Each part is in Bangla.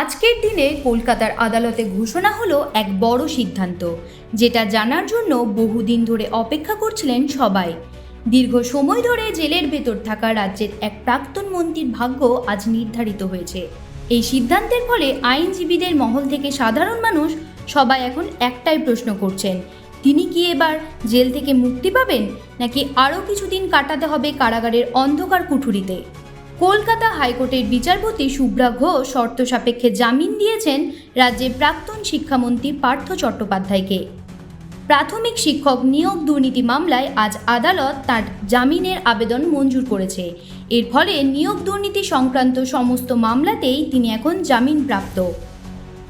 আজকের দিনে কলকাতার আদালতে ঘোষণা হলো এক বড় সিদ্ধান্ত, যেটা জানার জন্য বহুদিন ধরে অপেক্ষা করছিলেন সবাই। দীর্ঘ সময় ধরে জেলের ভেতর থাকা রাজ্যের এক প্রাক্তন মন্ত্রীর ভাগ্য আজ নির্ধারিত হয়েছে। এই সিদ্ধান্তের ফলে আইনজীবীদের মহল থেকে সাধারণ মানুষ সবাই এখন একটাই প্রশ্ন করছেন, তিনি কি এবার জেল থেকে মুক্তি পাবেন, নাকি আরও কিছুদিন কাটাতে হবে কারাগারের অন্ধকার কুঠুরিতে? কলকাতা হাইকোর্টের বিচারপতি শুভ্রা ঘোষ শর্ত সাপেক্ষে জামিন দিয়েছেন রাজ্যের প্রাক্তন শিক্ষামন্ত্রী পার্থ চট্টোপাধ্যায়কে। প্রাথমিক শিক্ষক নিয়োগ দুর্নীতি মামলায় আজ আদালত তার জামিনের আবেদন মঞ্জুর করেছে। এর ফলে নিয়োগ দুর্নীতি সংক্রান্ত সমস্ত মামলাতেই তিনি এখন জামিনপ্রাপ্ত।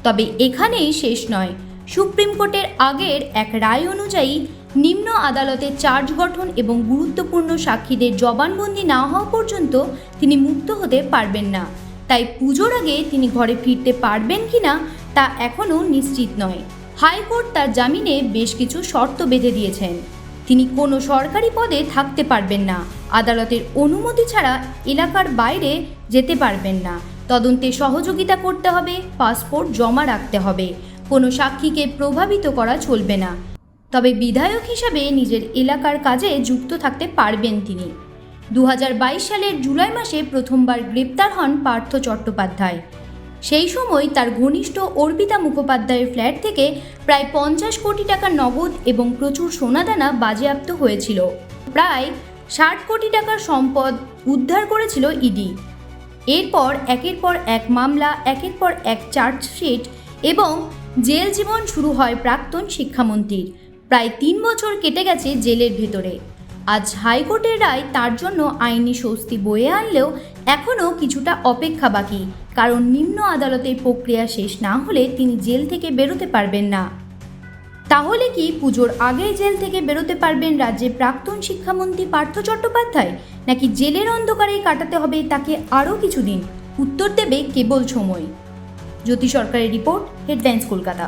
তবে এখানেই শেষ নয়। সুপ্রিম কোর্টের আগের এক রায় অনুযায়ী নিম্ন আদালতে চার্জ গঠন এবং গুরুত্বপূর্ণ সাক্ষীদের জবানবন্দি না হওয়া পর্যন্ত তিনি মুক্ত হতে পারবেন না। তাই পুজোর আগে তিনি ঘরে ফিরতে পারবেন কিনা তা এখনও নিশ্চিত নয়। হাইকোর্ট তার জামিনে বেশ কিছু শর্ত বেঁধে দিয়েছেন। তিনি কোনো সরকারি পদে থাকতে পারবেন না। আদালতের অনুমতি ছাড়া এলাকার বাইরে যেতে পারবেন না। তদন্তে সহযোগিতা করতে হবে, পাসপোর্ট জমা রাখতে হবে। কোনো সাক্ষীকে প্রভাবিত করা চলবে না। তবে বিধায়ক হিসাবে নিজের এলাকার কাজে যুক্ত থাকতে পারবেন তিনি। দু হাজার বাইশ সালের জুলাই মাসে প্রথমবার গ্রেপ্তার হন পার্থ চট্টোপাধ্যায়। সেই সময় তার ঘনিষ্ঠ অর্পিতা মুখোপাধ্যায়ের ফ্ল্যাট থেকে প্রায় পঞ্চাশ কোটি টাকা নগদ এবং প্রচুর সোনাদানা বাজেয়াপ্ত হয়েছিল। প্রায় ষাট কোটি টাকার সম্পদ উদ্ধার করেছিল ইডি। এরপর একের পর এক মামলা, একের পর এক চার্জশিট এবং জেল জীবন শুরু হয় প্রাক্তন শিক্ষামন্ত্রীর। প্রায় তিন বছর কেটে গেছে জেলের ভেতরে। আজ হাইকোর্টের রায় তার জন্য আইনি স্বস্তি বয়ে আনলেও এখনও কিছুটা অপেক্ষা বাকি, কারণ নিম্ন আদালতের প্রক্রিয়া শেষ না হলে তিনি জেল থেকে বেরোতে পারবেন না। তাহলে কি পুজোর আগেই জেল থেকে বেরোতে পারবেন রাজ্যের প্রাক্তন শিক্ষামন্ত্রী পার্থ চট্টোপাধ্যায়? নাকি জেলের অন্ধকারেই কাটাতে হবে তাকে আরও কিছুদিন? উত্তর দেবে কেবল সময়। জ্যোতি সরকারের রিপোর্ট হেডলাইন্স কলকাতা।